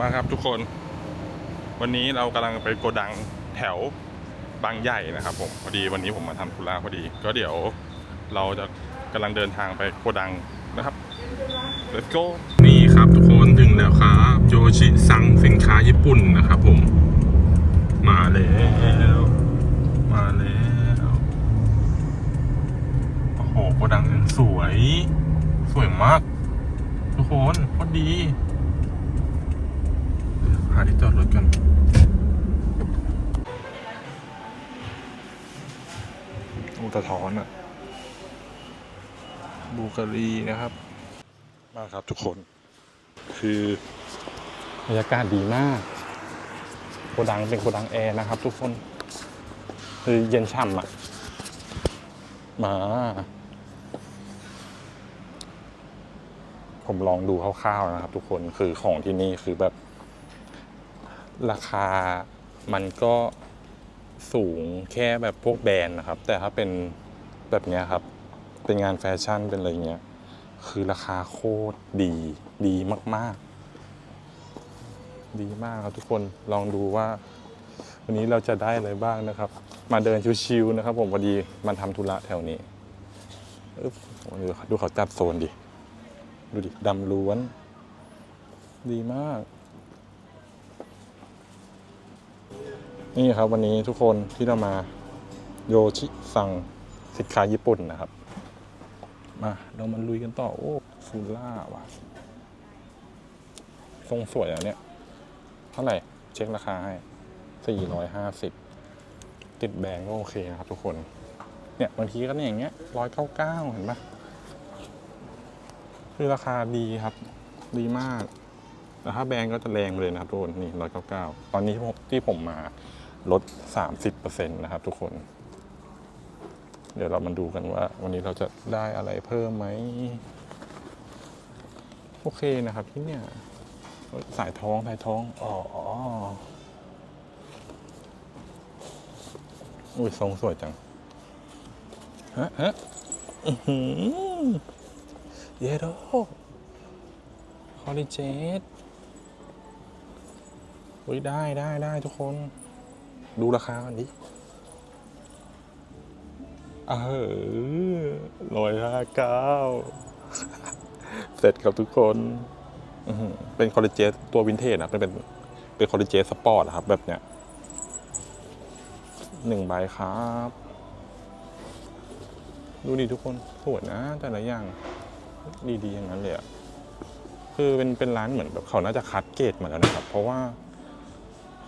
มาครับทุกคน วันนี้เรากำลังไปโกดังแถวบางใหญ่นะครับผมพอดีวันนี้ผมมาทำธุระพอดี ก็เดี๋ยวเราจะกำลังเดินทางไปโกดังนะครับ let's go นี่ครับทุกคนถึงแล้วครับโยชิซังสินค้าญี่ปุ่นนะครับผม มาแล้วมาแล้วโอ้โหโกดังสวย สวยมาก ทุกคนพอดี หาที่จอดรถกันอุตท้อนอะบูการีนะครับ มาครับทุกคน คือบรรยากาศดีมาก โกดังเป็นโกดังแอร์นะครับทุกคน คือเย็นช่ำอะมา ผมลองดูคร่าวๆนะครับทุกคน คือของที่นี่คือแบบ ราคามันก็สูงแค่แบบพวกแบรนด์นะครับ แต่ถ้าเป็นแบบนี้ครับ เป็นงานแฟชั่นเป็นอะไรเงี้ย คือราคาโคตรดีดีมาก ๆ ดีมากครับทุกคนลองดูว่า วันนี้เราจะได้อะไรบ้างนะครับ มาเดินชิวๆนะครับ ผมพอดีมันทำธุระแถวนี้ดูดูเขาจัดโซนดิ ดูดิดำล้วน ดีมาก นี่ครับวันนี้ทุกคนที่เรามาโยชิสั่งสินค้าญี่ปุ่นนะครับ มาเรามาลุยกันต่อ โอ้ฟูล่าว่ะทรงสวยอะเนี่ย เท่าไหร่ เช็คราคาให้ 450 ติดแบงก์ก็โอเคนะครับทุกคน เนี่ยบางทีก็เนี่ยอย่างเงี้ย199เห็นปะคือราคาดีครับ ดีมากแต่ถ้าแบรนด์ก็จะแรงไปเลยนะครับทุกคน นี่ร้อยเก้าเก้าตอนนี้ที่ผมมา ลดสามสิบเปอร์เซ็นต์นะครับทุกคน เดี๋ยวเรามาดูกันว่า วันนี้เราจะได้อะไรเพิ่มไหม โอเคนะครับที่เนี่ย สายท้อง สายท้อง อ๋ออุ้ยทรงสวยจัง ฮะฮะเยโดคอลิเจตเฮ้ยได้ได้ได้ทุกคน ดูราคากันดิเออร้อยห้าเก้าเสร็จครับทุกคนเป็นคอลเลเจสตัววินเทจนะเป็นเป็นเป็นคอลเลเจสสปอร์ตอะครับ แบบเนี้ยหนึ่งใบครับ ดูดิทุกคนสวยนะ แต่ละอย่างดีๆอย่างนั้นเลยอะคือเป็นเป็นร้านเหมือนแบบเขาน่าจะคัดเกรดมาแล้วนะครับ เพราะว่า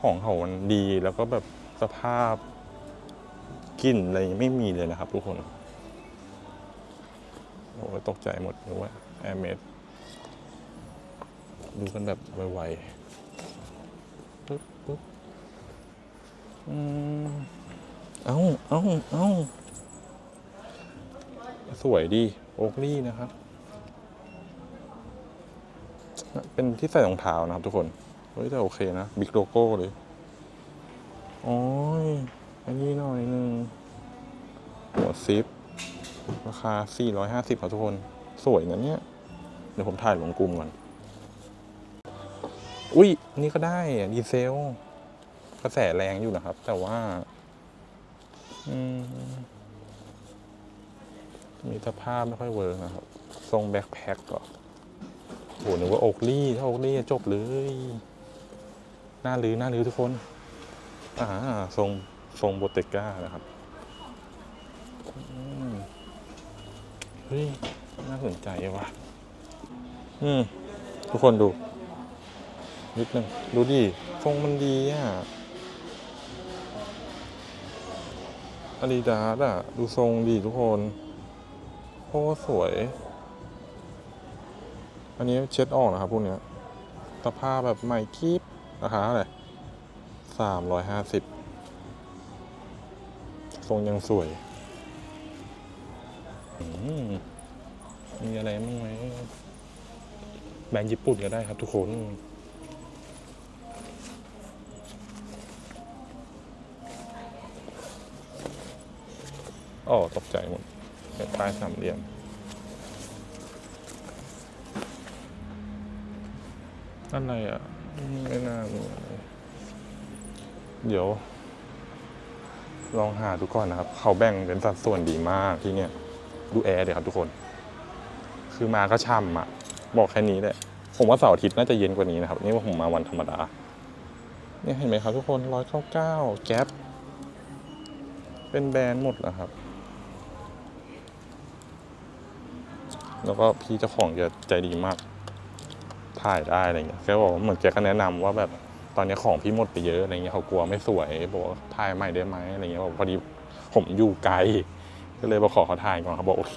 ของเขามันดีแล้วก็แบบสภาพกลิ่นอะไรไม่มีเลยนะครับทุกคนโอ้ยตกใจหมดเลยว่าแอร์เมดดูกันแบบไวๆปึ๊บปึ๊บเอ้าเอ้าเอ้าสวยดี โอ๊กลี่นะครับ เป็นที่ใส่รองเท้านะครับทุกคน เฮ้ยแต่โอเคนะบิ๊กโลโก้เลยโอ้ยอันนี้หน่อยหนึ่งหัวซิปราคา 450ครับทุกคน สวยนะเนี่ย เดี๋ยวผมถ่ายลงกลุ่มก่อน อุ้ย นี่ก็ได้ดีเซล กระแสแรงอยู่นะครับ แต่ว่ามมีสภาพไม่ค่อยเวิร์กนะครับ ทรงแบ็คแพ็คก่อนโหนึกว่าโอกลี่ ถ้าโอกลี่จบเลย หน้าลือหน้าลือทุกคน อ่าทรงทรงโบเตก้านะครับอืมเฮ้ยน่าสนใจว่ะ อืม ทุกคนดู นิดนึง ดูดิทรงมันดีอะอาดิดาสอะ ดูทรงดีทุกคนโคตรสวย อันนี้เช็ดออกนะครับพวกเนี้ยสภาพแบบใหม่กริบ ราคาเท่าไหร่สามร้อยห้าสิบทรงยังสวยมมีอะไรบ้างไหมแบรนด์ญี่ปุ่นก็ได้ครับทุกคน อ๋อ ตกใจหมดเป็นป้ายสามเหลี่ยมอะไรอะ ไม่น่ามีเดี๋ยว ลองหาดูก่อนนะครับ เขาแบ่งเป็นสัดส่วนดีมากที่เนี่ย ดูแอร์เดี๋ยวครับทุกคน คือมาก็ช่ำอะบอกแค่นี้แหละผมว่าเสาร์อาทิตย์น่าจะเย็นกว่านี้นะครับ นี่ว่าผมมาวันธรรมดาเนี่ยเห็นไหมครับทุกคนร้อยเก้าเก้าแก๊ปเป็นแบรนด์หมดแล้วครับ แล้วก็พี่เจ้าของจะใจดีมาก ถ่ายได้อะไรเงี้ยแกบอกว่าเหมือนแกก็แนะนำว่าแบบตอนนี้ของพี่หมดไปเยอะอะไรเงี้ยเขากลัวไม่สวยบอกว่าถ่ายใหม่ได้ไหมอะไรเงี้ยบอกพอดีผมอยู่ไกล ก็เลยมาขอเขาถ่ายก่อนเขาบอกโอเค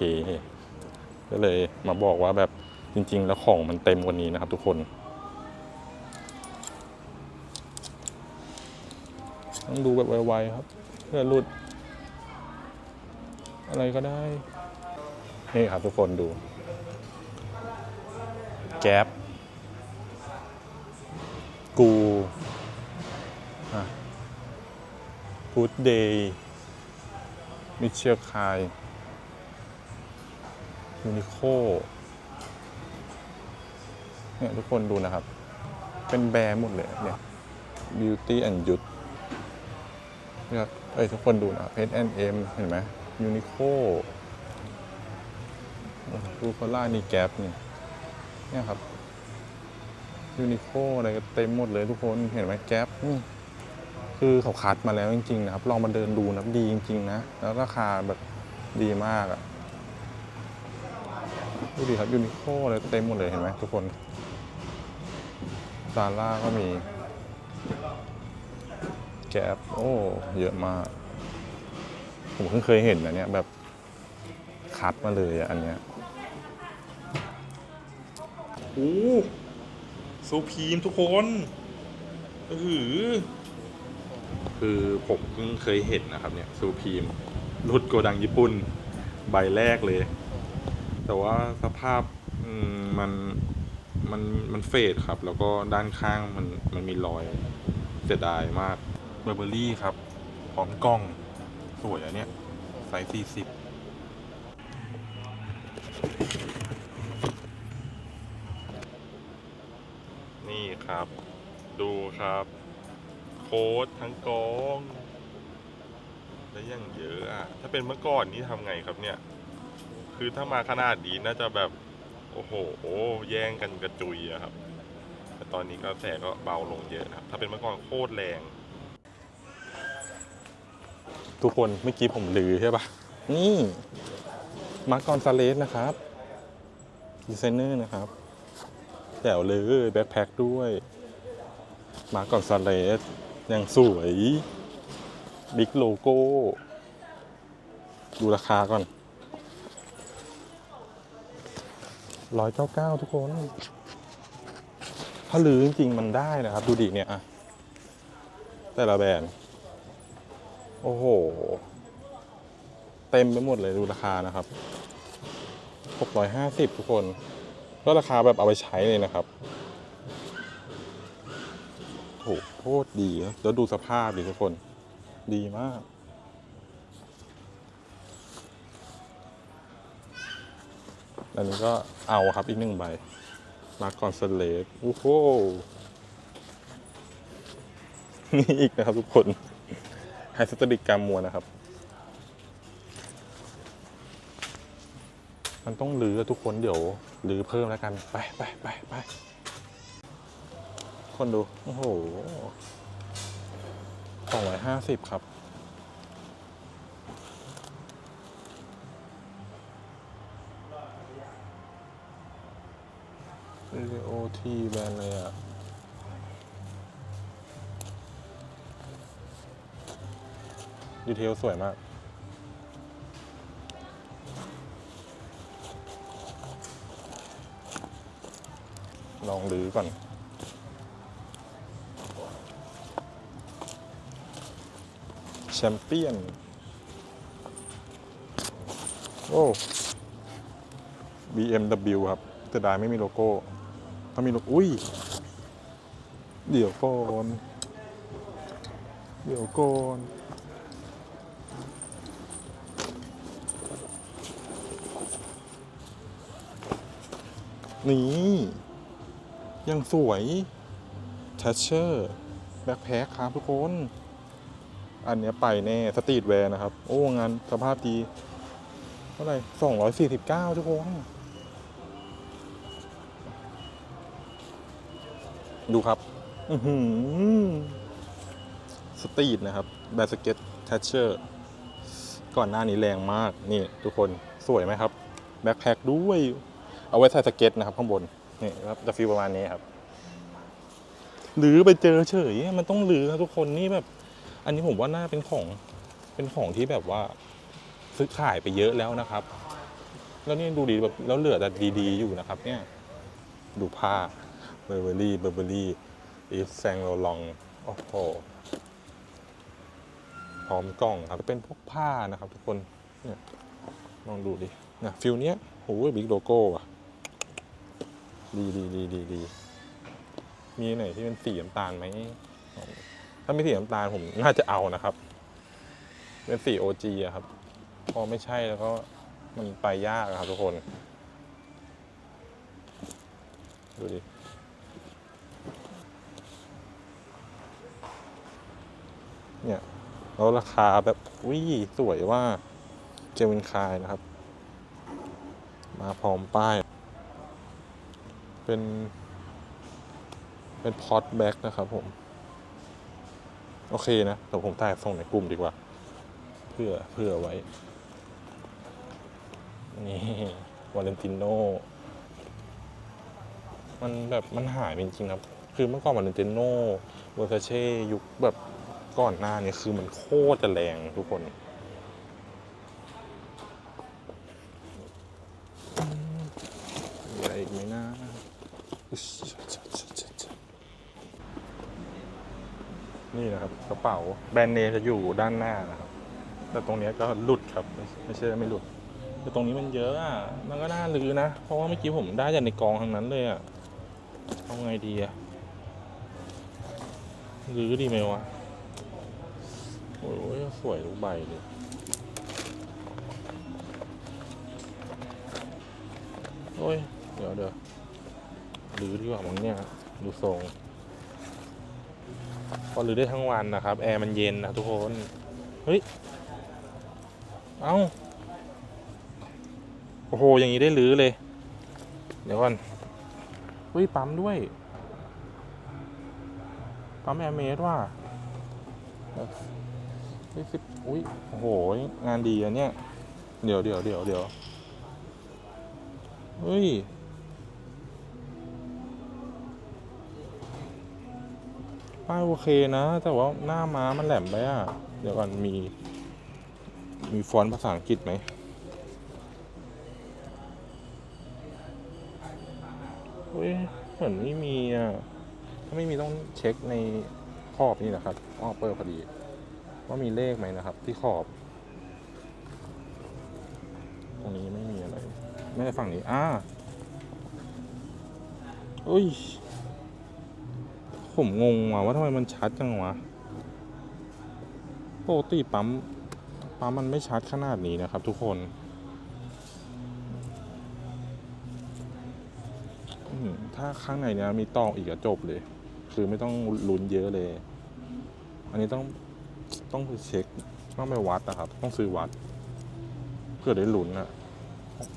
ก็เลยมาบอกว่าแบบจริง ๆ แล้วของมันเต็มกว่านี้นะครับ ทุกคนต้องดูแบบไวๆครับ เพื่อหลุด อะไรก็ได้ นี่ครับทุกคนดู แก๊ป กูกูดเดย์มิเชลคายยูนิโคเนี่ยทุกคนดูนะครับ เป็นแบรนด์หมดเลยเนี่ย Beauty and Youth เนี่ยเอ้ยทุกคนดูนะ H&M เห็นไหมยูนิโคดูคอล่านี่แก๊ปนี่เนี่ยครับ ยูนิโคอะไรก็เต็มหมดเลยทุกคนเห็นไหมแก๊ปนี่คือเขาคัดมาแล้วจริงๆนะครับ ลองมาเดินดูนะดีจริง ๆ นะ แล้วราคาแบบดีมากอะ่ะดูดิครับยูนิโคอะไรเต็มหมดเลยเห็นไหมทุกคนซาร่าก็มี แก๊ปโอ้ เยอะมาก ผมเพิ่งเคยเห็นนะเนี่ยแบบคัดมาเลยอะอันเนี้ยโอ้ ซูพีมทุกคนเออคือผมเพิ่งเคยเห็นนะครับเนี่ยซูพีมรถโกดังญี่ปุ่น ใบแรกเลย แต่ว่าสภาพอืมมันมันมันเฟดครับ แล้วก็ด้านข้างมันมันมีรอยเสียดายมากเบอร์เบอรี่ครับพร้อมกล้อง สวยอันเนี้ยไซส์สี่สิบ นี่ ครับ ดูครับ โค้ดทั้งกอง แล้วยังเยอะอะ ถ้าเป็นเมื่อก่อนนี่ทำไงครับเนี่ย คือถ้ามาขนาดนี้น่าจะแบบ โอ้โห แย่งกันกระจุยอะครับ แต่ตอนนี้กระแสก็เบาลงเยอะนะครับ ถ้าเป็นเมื่อก่อนโคตรแรง ทุกคนเมื่อกี้ผมลือใช่ปะนี่ มาร์กอนซาเลสนะครับ ดีไซเนอร์นะครับ แจ๋วเลยแบ็คแพ็คด้วย มาก่อนซาเลสยังสวยบิ๊กโลโก้ ดูราคาก่อนร้อยเก้าเก้าทุกคน ถ้าลือจริง ๆ มันได้นะครับ ดูดิเนี่ยอะแต่ละแบรนด์โอ้โห เต็มไปหมดเลยดูราคานะครับ 650 ทุกคน ก็ราคาแบบเอาไปใช้เลยนะครับโหโคตรดีแล้วดูสภาพดิทุกคน ดีมาก อันนี้ก็เอาครับอีกหนึ่งใบมาก่อนเสเลดโอ้โหนี่อีกนะครับทุกคนไฮสตริกกามมัวนะครับ มันต้องรื้อทุกคนเดี๋ยว หรือเพิ่มแล้วกัน ไปไปไปไปคนดู โอ้โหสองร้อยห้าสิบครับเรโอทีแบรนด์เลยอะดีเทลสวยมาก ลองรื้อก่อน แชมเปี้ยน โอ้ BMW ครับแต่ดายไม่มีโลโก้ ถ้ามีโลโก้อุ้ย เดี๋ยวก่อนเดี๋ยวก่อนนี่ ยังสวยทัชเชอร์แบ็คแพ็คครับทุกคน อันเนี้ยไปแน่ สตรีทแวร์นะครับ โอ้ งานสภาพดี เท่าไหร่สองร้อยสี่สิบเก้าทุกคน ดูครับ อืสตรีทนะครับแบสเก็ตทัชเชอร์ ก่อนหน้านี้แรงมาก นี่ ทุกคน สวยไหมครับ แบ็คแพ็คด้วย เอาไว้ใส่สเก็ตนะครับข้างบน นี่ครับจะฟีลประมาณนี้ครับหรือไปเจอเฉยมันต้องหรือนะทุกคนนี่แบบ อันนี้ผมว่าน่าเป็นของเป็นของที่แบบว่า ซื้อขายไปเยอะแล้วนะครับ แล้วนี่ดูดีแบบแล้วเหลือแต่ดีๆ อยู่นะครับ เนี่ย ดูผ้าเบอร์เบอรี่เบอร์เบอรี่อีฟแซงโลลองโอ้โหพร้อมกล้องครับเป็นพวกผ้านะครับทุกคนเนี่ยลองดูดินะฟิลเนี้ยโอ้ยบิ๊กโลโก้อะ ดีดีดีดีดีมีไหนที่เป็นสีน้ำตาลไหม ถ้าไม่สีน้ำตาลผมน่าจะเอานะครับ เป็นสี OG อะครับ พอไม่ใช่แล้วก็มันไปยากครับทุกคน ดูดิเนี่ยแล้วราคาแบบวิสวยว่าเจวินคายนะครับ มาพร้อมป้าย เป็น เป็นพอตแบ็กนะครับผม โอเคนะแต่ผมถ่ายส่งในกลุ่มดีกว่า เพื่อเพื่อไว้ นี่วาเลนติโนมันแบบมันหายจริงๆครับ คือเมื่อก่อนวาเลนติโนเวอร์ซาเช่ยุคแบบก่อนหน้านี้คือมันโคตรจะแรงทุกคนมีอะไรอีกไหมนะ นี่นะครับกระเป๋าแบรนด์เนมจะอยู่ด้านหน้านะครับ แต่ตรงนี้ก็หลุดครับ ไม่ใช่ไม่หลุดแต่ตรงนี้มันเยอะอะมันก็น่าลือนะ เพราะว่าเมื่อกี้ผมได้จากในกองทั้งนั้นเลยอะเอาไงดีอะลือดีไหมวะโอ้ยสวยทุกใบเลยโอ้ย เดี๋ยวเดี๋ยว ลือดีกว่ามั้งเนี่ยดูทรงพอลือได้ทั้งวันนะครับ แอร์มันเย็นนะทุกคน เฮ้ย เอ้า โอ้โห อย่างนี้ได้ลื้อเลย เดี๋ยวก่อนเฮ้ย ปั๊มด้วย ปั๊มแอร์เมสว่ะเฮ้ยสิบอุ้ย โอ้โห งานดีอะเนี่ยเดี๋ยวเดี๋ยวเดี๋ยวเดี๋ยวเฮ้ย ป้ายโอเคนะ แต่ว่าหน้าม้ามันแหลมไปอะ เดี๋ยวก่อนมี มีฟอนต์ภาษาอังกฤษไหมเฮ้ยเหมือนไม่มีอะ ถ้าไม่มีต้องเช็คในขอบนี่นะครับอ้อเปิดพอดี ว่ามีเลขไหมนะครับ ที่ขอบ ตรงนี้ไม่มีอะไร ไม่ได้ฝั่งนี้ อ่าอุ้ย ผมงงว่ะว่าทำไมมันชัดจังวะปกติปั๊มปั๊มมันไม่ชัดขนาดนี้นะครับทุกคนถ้าข้างในเนี้ยมีตอกอีกอะจบเลย คือไม่ต้องลุ้นเยอะเลย อันนี้ต้องต้องไปเช็คต้องไปวัดนะครับ ต้องซื้อวัด เพื่อได้ลุ้นอะ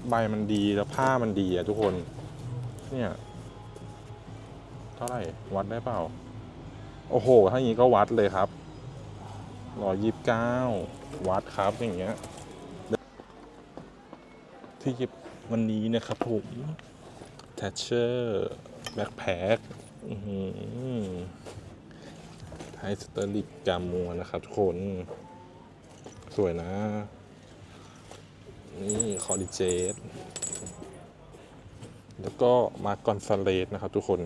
ใบมันดีแล้วผ้ามันดีอะทุกคน เนี่ย ท่าไหร่ วัดได้เปล่า โอ้โห ถ้าอย่างนี้ก็วัดเลยครับร้อยยี่สิบเก้าวัดครับอย่างเงี้ย ที่หยิบวันนี้นะครับผมแทชเชอร์แบ็คแพ็คไฮสเตอริกกามัวนะครับทุกคน สวยนะ นี่ คอร์ดิเจตแล้วก็มากอนซาเลสนะครับทุกคน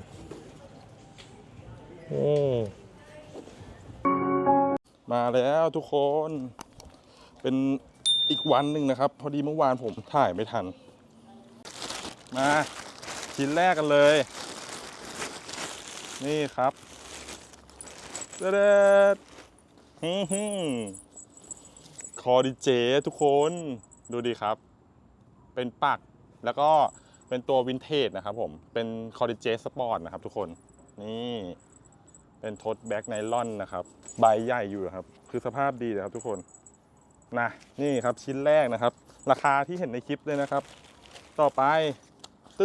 มาแล้วทุกคน เป็นอีกวันหนึ่งนะครับ พอดีเมื่อวานผมถ่ายไม่ทัน มาชิ้นแรกกันเลย นี่ครับเด็ดฮึมคอดิเจทุกคนดูดีครับ เป็นปักแล้วก็เป็นตัววินเทจนะครับผม เป็นคอดิเจสปอร์ตนะครับทุกคน นี่ เป็นโทสแบ็กไนลอนนะครับ ใบใหญ่อยู่ครับ คือสภาพดีนะครับทุกคนนะนี่ครับชิ้นแรกนะครับ ราคาที่เห็นในคลิปเลยนะครับ ต่อไปตื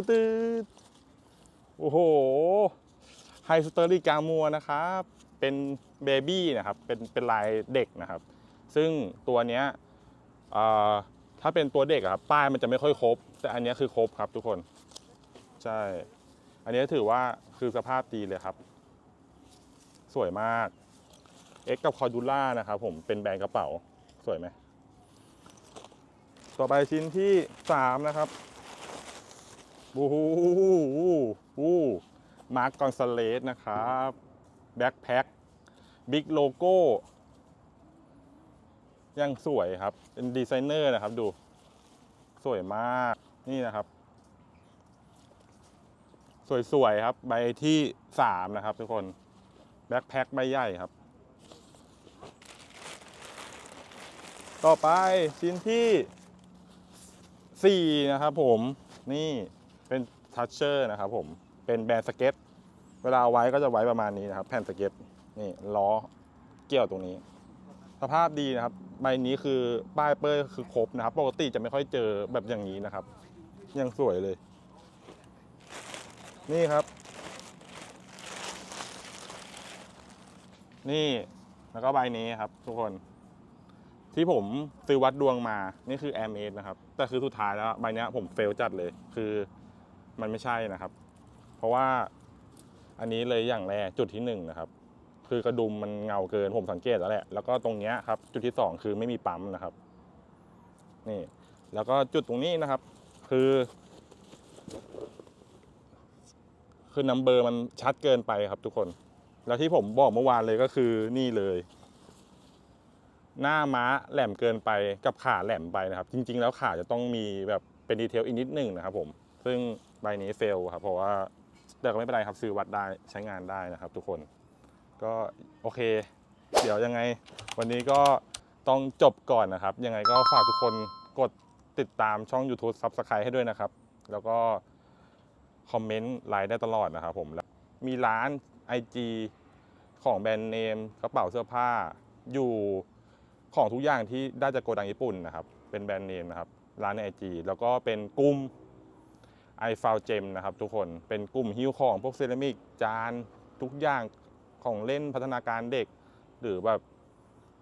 ดๆโอ้โหไฮสเตอรี่กามัวนะครับเป็นเบบี้นะครับเป็นเป็นลายเด็กนะครับ ซึ่งตัวเนี้ยถ้าเป็นตัวเด็กครับป้ายมันจะไม่ค่อยครบ แต่อันนี้คือครบครับทุกคน ใช่ อันนี้ถือว่าคือสภาพดีเลยครับ สวยมากเอ็กกับคอร์ดูล่านะครับผมเป็นแบรนด์กระเป๋าสวยไหม ต่อไปชิ้นที่สามนะครับบูฮูฮูมาร์กกอนซาเลสนะครับแบ็คแพ็คบิ๊กโลโก้ยังสวยครับ เป็นดีไซเนอร์นะครับดู สวยมากนี่นะครับ สวยๆครับ ใบที่สามนะครับทุกคน แบ็คแพ็คใบใหญ่ครับ ต่อไปชิ้นที่ 4 นะครับผมนี่เป็นทัชเชอร์นะครับผมเป็นแบรนด์สเก็ตเวลาเอาไว้ก็จะไว้ประมาณนี้นะครับ แผ่นสเก็ตนี่ล้อเกี่ยวตรงนี้ สภาพดีนะครับ ใบนี้คือป้ายเปอร์คือครบนะครับ ปกติจะไม่ค่อยเจอแบบอย่างนี้นะครับ ยังสวยเลย นี่ครับ นี่แล้วก็ใบนี้ครับ ทุกคน ที่ผมซื้อวัดดวงมา นี่คือแอมเอนะครับ แต่คือสุดท้ายแล้วใบนี้ผมเฟลจัดเลย คือมันไม่ใช่นะครับ เพราะว่าอันนี้เลยอย่างแรกจุดที่หนึ่งนะครับ คือกระดุมมันเงาเกินผมสังเกตแล้วแหละ แล้วก็ตรงเนี้ยครับ จุดที่สองคือไม่มีปั๊มนะครับ นี่ แล้วก็จุดตรงนี้นะครับ คือ คือนัมเบอร์มันชัดเกินไปครับทุกคน แล้วที่ผมบอกเมื่อวานเลยก็คือนี่เลย หน้าม้าแหลมเกินไปกับขาแหลมไปนะครับ จริง ๆ แล้วขาจะต้องมีแบบเป็นดีเทลอีกนิดหนึ่งนะครับผมซึ่งใบนี้เฟลครับเพราะว่าแต่ก็ไม่เป็นไรครับซื้อวัดได้ใช้งานได้นะครับ ทุกคนก็โอเค เดี๋ยวยังไง วันนี้ก็ต้องจบก่อนนะครับ ยังไงก็ฝากทุกคนกดติดตามช่อง YouTube Subscribe ให้ด้วยนะครับ แล้วก็คอมเมนต์ไลน์ได้ตลอดนะครับผมแล้วมีร้าน IG ของแบรนด์เนมกระเป๋าเสื้อผ้า อยู่ของทุกอย่างที่ได้จากโกดังญี่ปุ่นนะครับ เป็นแบรนด์เนมนะครับ ร้านใน IG แล้วก็เป็นกลุ่ม i f o u Gem นะครับทุกคนเป็นกลุ่มฮิ้วของพวกเซรามิกจานทุกอย่างของเล่นพัฒนาการเด็ก หรือแบบ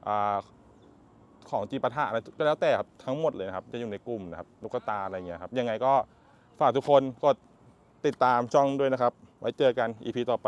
อของจีปาถะอะไรก็แล้วแต่ครับทั้งหมดเลยนะครับ จะอยู่ในกลุ่มนะครับลูกตาอะไรเงี้ยครับ ยังไงก็ฝากทุกคนกดติดตามช่องด้วยนะครับ ไว้เจอกัน EP ต่อไป